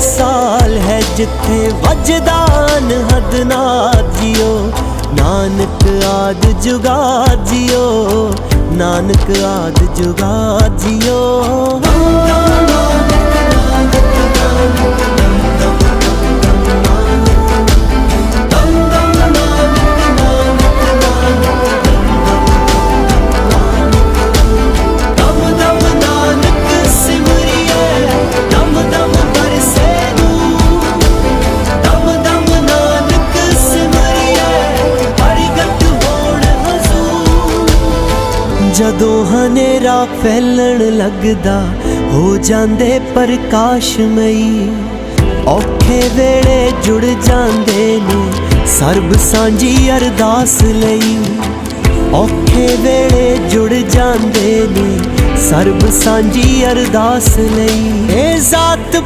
ਸਾਲ ਹੈ ਜਿੱਥੇ ਵਜਦਾਨ ਅਨਹਦ ਨਾਦ ਜਿਓ। ਨਾਨਕ ਆਦ ਜੁਗਾ ਜਿਓ। ਨਾਨਕ ਆਦ ਜੁਗਾ ਜਿਓ। ਜਦੋਂ ਹਨੇਰਾ ਫੈਲਣ ਲੱਗਦਾ, ਹੋ ਜਾਂਦੇ ਪ੍ਰਕਾਸ਼ਮਈ। ਔਖੇ ਵੇਲੇ ਜੁੜ ਜਾਂਦੇ ਨੇ, ਸਰਬ ਸਾਂਝੀ ਅਰਦਾਸ ਲਈ। ਔਖੇ ਵੇਲੇ ਜੁੜ ਜਾਂਦੇ ਨੇ, ਸਰਬ ਸਾਂਝੀ ਅਰਦਾਸ ਲਈ। ਇਹ ਜ਼ਾਤ